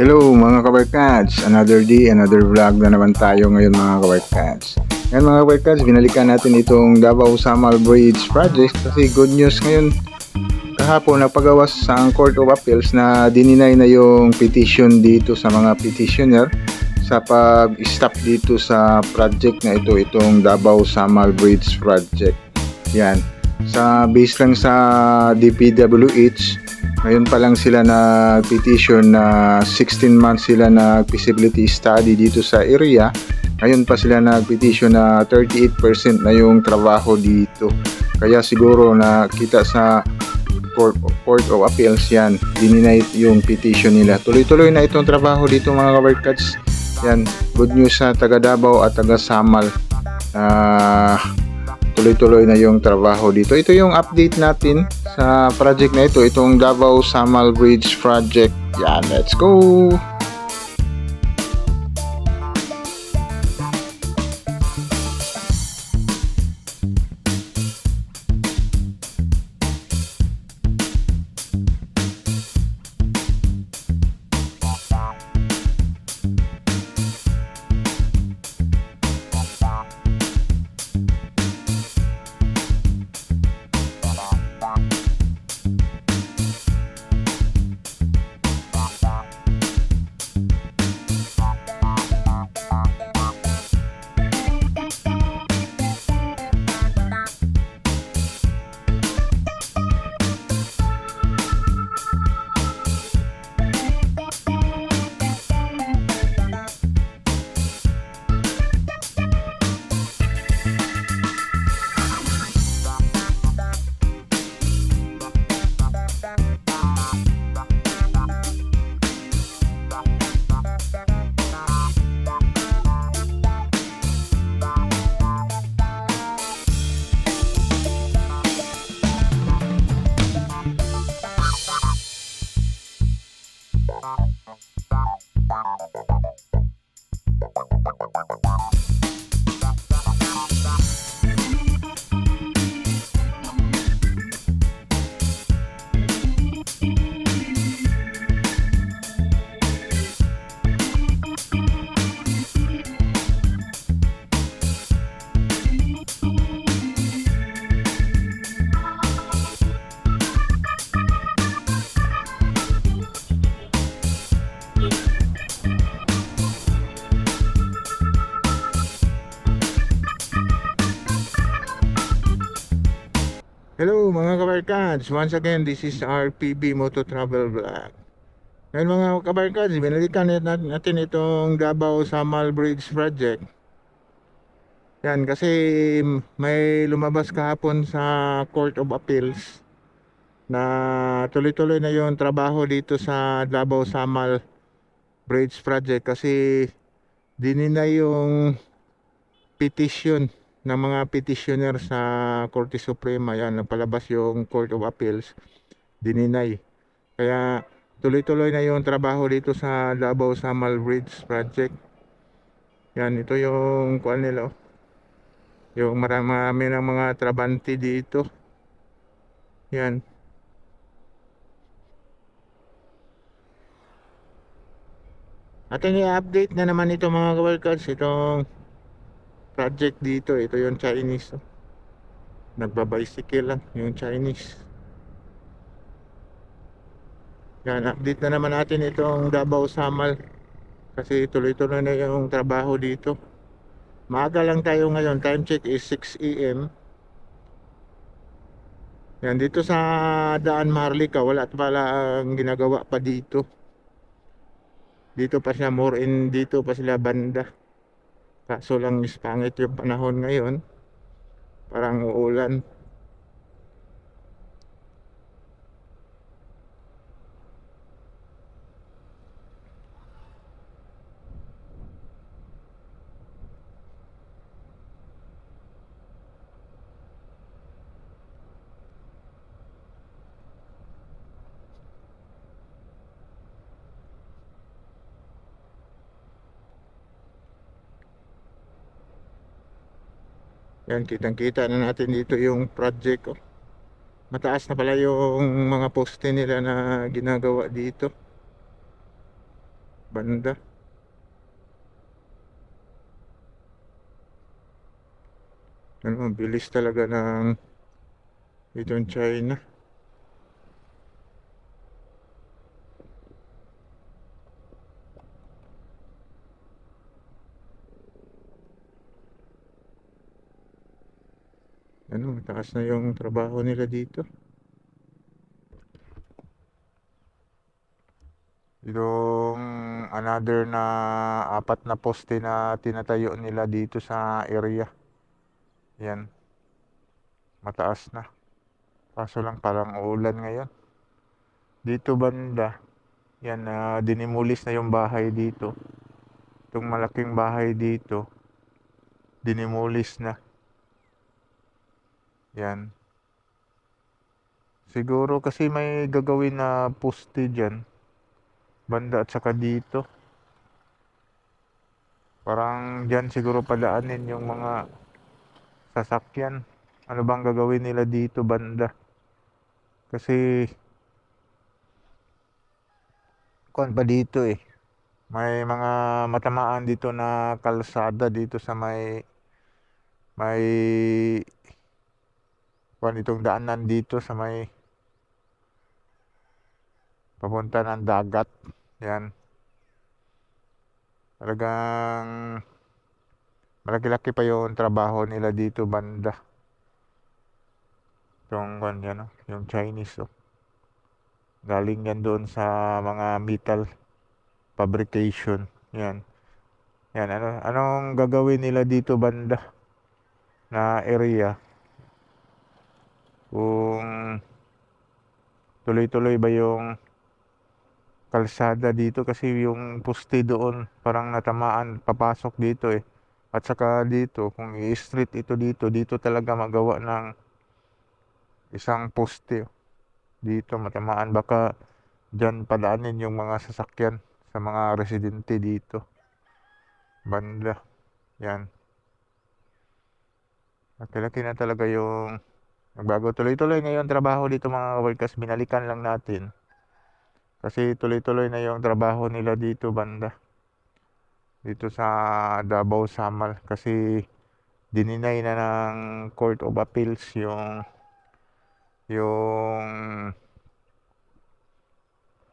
Hello mga kabarkads! Another day, another vlog na naman tayo ngayon mga kabarkads. Ngayon mga kabarkads, binalikan natin itong Davao Samal Bridge Project kasi good news ngayon kahapon napagawas sa Court of Appeals na dininay na yung petition dito sa mga petitioner sa pag-stop dito sa project na ito, itong Davao Samal Bridge Project. Yan. Sa base lang sa DPWH, ngayon pa lang sila nag-petition na 16 months sila na feasibility study dito sa area. Ngayon pa sila nag-petition na 38% na yung trabaho dito. Kaya siguro nakita sa Court, Court of Appeals yan, dininay yung petition nila. Tuloy-tuloy na itong trabaho dito mga kabarkats. Yan, good news sa taga Davao at taga Samal. Ah, tuloy-tuloy na yung trabaho dito. Ito yung update natin sa project na ito. Itong Davao Samal Bridge Project. Yan, let's go! Kabarkads! Once again, this is RPB Moto Travel Vlog. Ngayon mga kabarkads, binalikan natin itong Davao Samal Bridge Project. Yan, kasi may lumabas kahapon sa Court of Appeals na tuloy-tuloy na yung trabaho dito sa Davao Samal Bridge Project kasi dininay yung petition ng mga petitioner sa Korte Suprema. Yan nagpalabas yung Court of Appeals. Dininay. Kaya tuloy-tuloy na yung trabaho dito sa Davao Samal Bridge Project. Yan ito yung kuan nila oh. yung marami ng mga trabante dito. Yan. Ating i-update na naman ito mga kabarkads itong project dito ito yung Chinese. Oh. nagbabicycle lang yung Chinese. Yan update na naman natin itong Davao Samal. Kasi tuloy-tuloy na yung trabaho dito. Maaga lang tayo ngayon time check is 6 am yan dito sa Daan Maharlika wala at pala ang ginagawa pa dito. Dito pa siya more in dito pa sila banda Kaso lang is pangit yung panahon ngayon. Parang uulan. Yan, kitang-kita na natin dito yung project. Oh. Mataas na pala yung mga poste nila na ginagawa dito. Banda. Ano, bilis talaga ng itong China. Ano, mataas na yung trabaho nila dito. Yung another na apat na poste na tinatayo nila dito sa area. Yan. Mataas na. Kaso lang parang uulan ngayon. Dito banda. Yan, na dinimulis na yung bahay dito. Itong malaking bahay dito. Dinimulis na. Yan. Siguro kasi may gagawin na poste dyan. Banda at saka dito. Parang dyan siguro padaanin yung mga sasakyan. Ano bang gagawin nila dito banda? Kasi kuan pa dito eh. May mga matamaan dito na kalsada dito sa may may kuan itong daanan dito sa may papunta ng dagat. Yan. Talagang malaki-laki pa yung trabaho nila dito banda. Itong kuan yan, yung Chinese oh. Galing yan doon sa mga metal fabrication. Yan. Yan, ano, anong gagawin nila dito banda na area? Kung tuloy-tuloy ba yung kalsada dito kasi yung poste doon parang natamaan papasok dito eh. At saka dito, kung i-street ito dito, dito talaga magawa ng isang poste. Dito matamaan baka dyan padaanin yung mga sasakyan sa mga residente dito. Banda. Yan. Laki-laki na talaga yung nagbago tuloy-tuloy ngayon trabaho dito mga workers. Binalikan lang natin. Kasi tuloy-tuloy na yung trabaho nila dito banda. Dito sa Davao Samal. Kasi dininay na ng Court of Appeals yung yung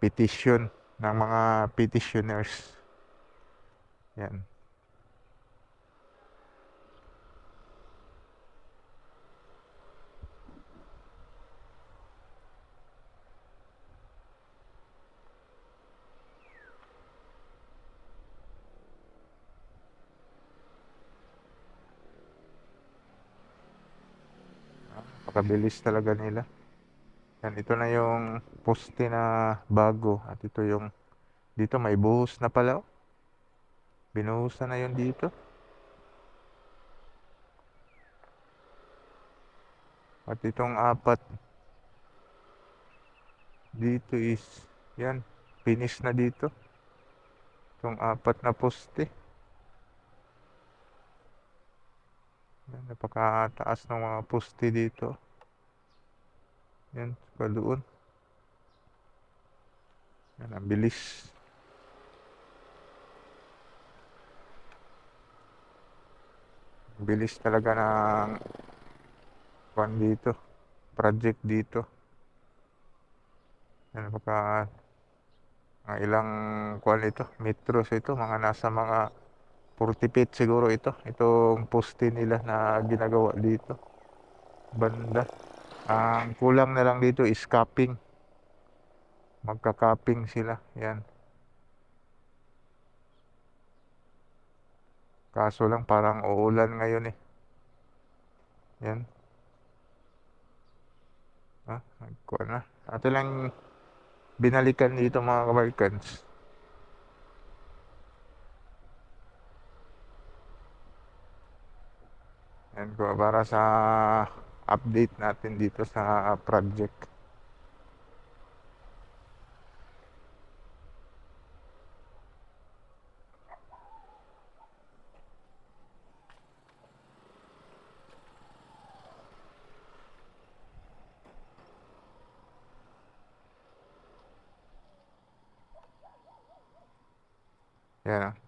petition ng mga petitioners. Yan. Napakabilis talaga nila. Yan, ito na yung poste na bago. At ito yung, dito may buhos na pala. oh. Binuhos na yun dito. At itong apat, dito is, yan, finish na dito. Itong apat na poste. Napakataas ng mga poste dito. Yan, pa doon. Yan, ang bilis. Bilis talaga ng kwan dito. Project dito. Yan, napaka mga ilang kwan ito, metros ito, mga nasa mga 40 feet siguro ito. Itong poste nila na ginagawa dito. Banda. Ang kulang na lang dito is capping. Magka-capping sila. Yan. Kaso lang parang uulan ngayon eh. Yan. Ah, nagkuha na. Ato lang binalikan dito mga kabarkans. Yan ko para sa update natin dito sa project. Yeah.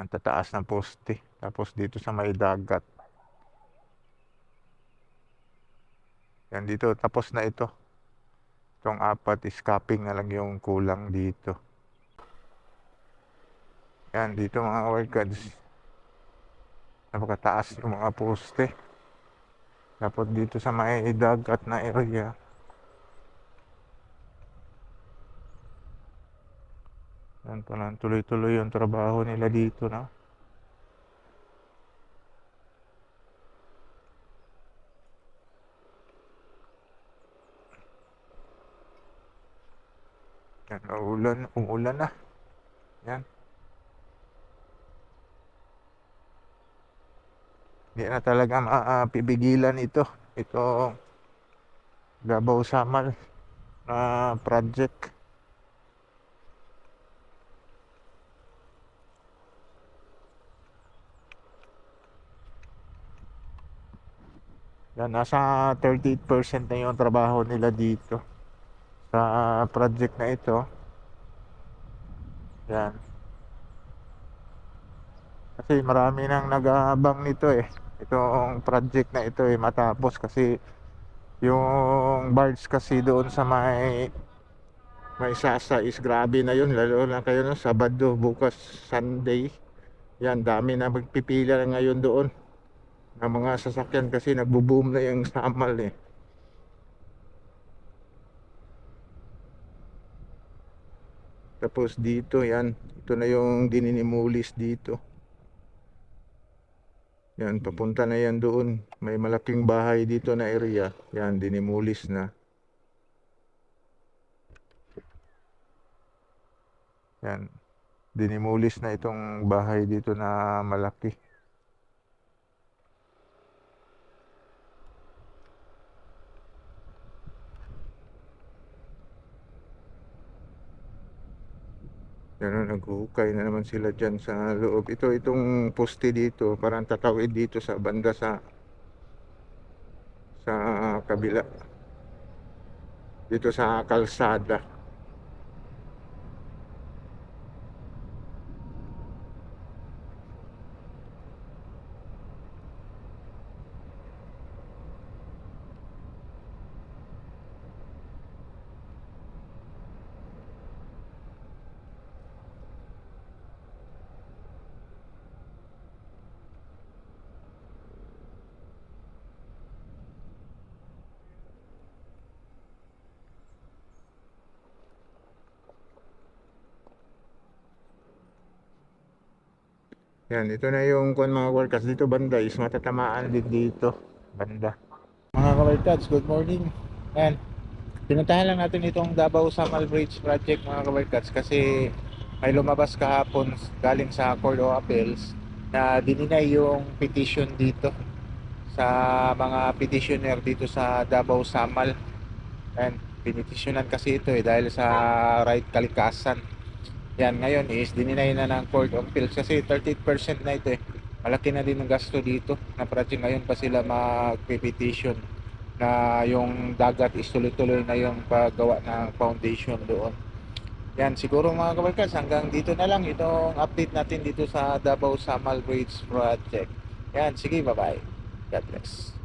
Ang tataas ng poste. Tapos dito sa may dagat. Yan dito. Tapos na ito. Itong apat is capping na lang yung kulang dito. Yan dito mga workers. Napakataas yung mga poste. Tapos dito sa may dagat na area. Yan pala, tuloy-tuloy yung trabaho nila dito na. Yan, umuulan, umuulan na. Yan. Hindi na talaga mapipigilan ito. Ito Davao Samal na project. Yan, nasa 38% na yung trabaho nila dito sa project na ito. Yan. Kasi marami nang nag-aabang nito eh. Itong project na ito eh matapos kasi yung barge kasi doon sa may may sasa is grabe na yun lalo na kayo no Sabado bukas Sunday yan dami na magpipila na ngayon doon ng mga sasakyan kasi nagbo-boom na yung samal eh tapos dito yan. Ito na yung dininimulis dito. Yan papunta na yan doon. May malaking bahay dito na area. Yan dinimulis na. Yan. Dinimulis na itong bahay dito na malaki Yan o, naghuhukay na naman sila dyan sa loob. Ito, itong poste dito, parang tatawid dito sa banda sa sa kabila. Dito sa kalsada. Yan, ito na yung kung mga workers dito banda is matatamaan din dito. Banda. Mga kabarkads, good morning. Yan. Pinuntahan lang natin itong Davao Samal Bridge Project mga kabarkads kasi may lumabas kahapon galing sa Court of Appeals na dininay yung petition dito sa mga petitioner dito sa Davao Samal. Yan, pinitisyonan kasi ito eh dahil sa right kalikasan. Yan, ngayon is dininay na ng Court of Appeals kasi 38% na ito eh. Malaki na din ang gasto dito na project ngayon pa sila magpe-petition na yung dagat is tuloy-tuloy na yung paggawa ng foundation doon. Yan, siguro mga kabarkas, hanggang dito na lang itong update natin dito sa Davao Samal Bridge Project. Yan, sige, bye-bye. God bless.